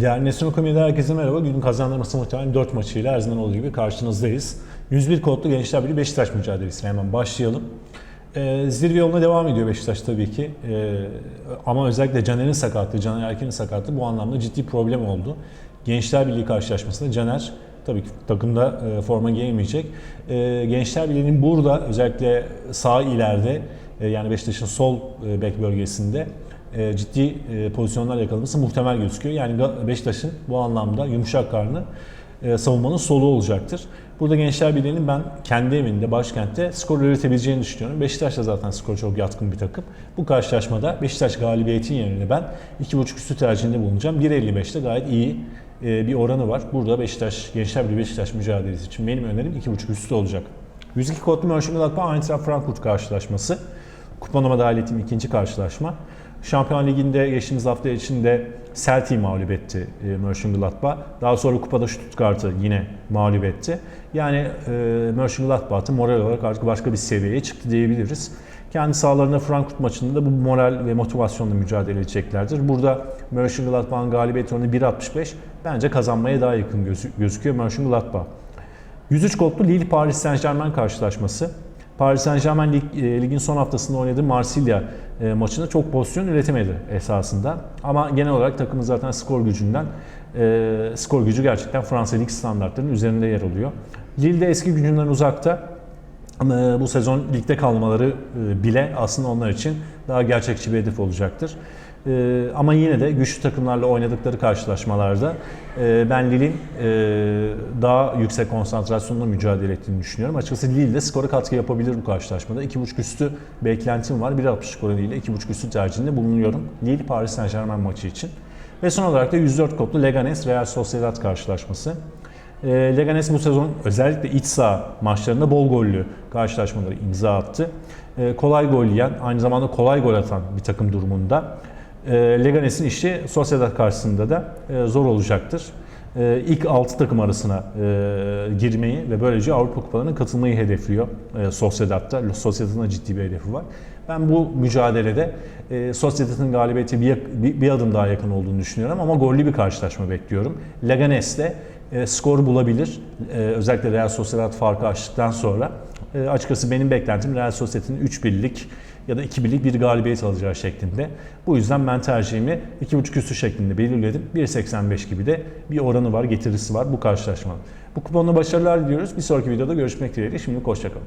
Değerli Nesin Okumi'de herkese merhaba. Günün kazanılması muhtemelen 4 maçıyla her zaman olduğu gibi karşınızdayız. 101 kodlu Gençler Birliği Beşiktaş mücadelesiyle hemen başlayalım. Ee, zirve yoluna devam ediyor Beşiktaş tabii ki. Ee, ama özellikle Caner'in sakatlığı, Caner Erkin'in sakatlığı bu anlamda ciddi problem oldu. Gençler Birliği karşılaşmasında Caner tabii ki takımda e, forma giyemeyecek. E, Gençler Birliği'nin burada özellikle sağ ileride e, yani Beşiktaş'ın sol e, bek bölgesinde e, ciddi e, pozisyonlar yakalaması muhtemel gözüküyor. Yani Beşiktaş'ın bu anlamda yumuşak karnı e, savunmanın solu olacaktır. Burada Gençler Birliği'nin ben kendi evinde, başkentte skor üretebileceğini düşünüyorum. Beşiktaş da zaten skor çok yatkın bir takım. Bu karşılaşmada Beşiktaş galibiyetin yerine ben 2.5 üstü tercihinde bulunacağım. 1.55'te gayet iyi e, bir oranı var. Burada Beşiktaş, Gençler Birliği Beşiktaş mücadelesi için benim önerim 2.5 üstü olacak. 102 kodlu Mönchengladbach Eintracht Frankfurt karşılaşması. Kuponlama dahil ikinci karşılaşma. Şampiyon Ligi'nde geçtiğimiz hafta içinde Celtic'i mağlup etti e, Mönchengladbach. Daha sonra kupada Stuttgart'ı yine mağlup etti. Yani e, Mönchengladbach'ı moral olarak artık başka bir seviyeye çıktı diyebiliriz. Kendi sahalarında Frankfurt maçında da bu moral ve motivasyonla mücadele edeceklerdir. Burada Mönchengladbach'ın galibiyet oranı 1.65 bence kazanmaya daha yakın gözü- gözüküyor Mönchengladbach. 103 kodlu Lille Paris Saint Germain karşılaşması. Paris Saint Germain lig, e, ligin son haftasında oynadığı Marsilya e, maçında çok pozisyon üretemedi esasında. Ama genel olarak takımın zaten skor gücünden e, skor gücü gerçekten Fransa Lig standartlarının üzerinde yer alıyor. Lille de eski gücünden uzakta. Ama bu sezon ligde kalmaları e, bile aslında onlar için daha gerçekçi bir hedef olacaktır. E, Ama yine de güçlü takımlarla oynadıkları karşılaşmalarda e, ben Lille'in e, daha yüksek konsantrasyonla mücadele ettiğini düşünüyorum. Açıkçası Lille de skora katkı yapabilir bu karşılaşmada. 2.5 üstü beklentim var. 1.60 oranıyla 2.5 üstü tercihinde bulunuyorum. Lille Paris Saint Germain maçı için. Ve son olarak da 104 kodlu Leganes Real Sociedad karşılaşması. E, Leganes bu sezon özellikle iç saha maçlarında bol gollü karşılaşmaları imza attı. E, kolay gol yiyen, aynı zamanda kolay gol atan bir takım durumunda. E, Leganes'in işi Sociedad karşısında da e, zor olacaktır. E, ilk 6 takım arasına e, girmeyi ve böylece Avrupa Kupalarına katılmayı hedefliyor e, Sociedad'da. Sociedad'ın da ciddi bir hedefi var. Ben bu mücadelede Sociedad'ın galibiyeti bir, adım daha yakın olduğunu düşünüyorum ama gollü bir karşılaşma bekliyorum. Leganes de e, skor bulabilir. Özellikle Real Sociedad farkı açtıktan sonra. Açıkçası benim beklentim Real Sociedad'ın 3-1'lik ya da 2-1'lik bir galibiyet alacağı şeklinde. Bu yüzden ben tercihimi 2.5 üstü şeklinde belirledim. 1.85 gibi de bir oranı var, getirisi var bu karşılaşmanın. Bu kuponla başarılar diliyoruz. Bir sonraki videoda görüşmek dileğiyle. Şimdilik hoşçakalın.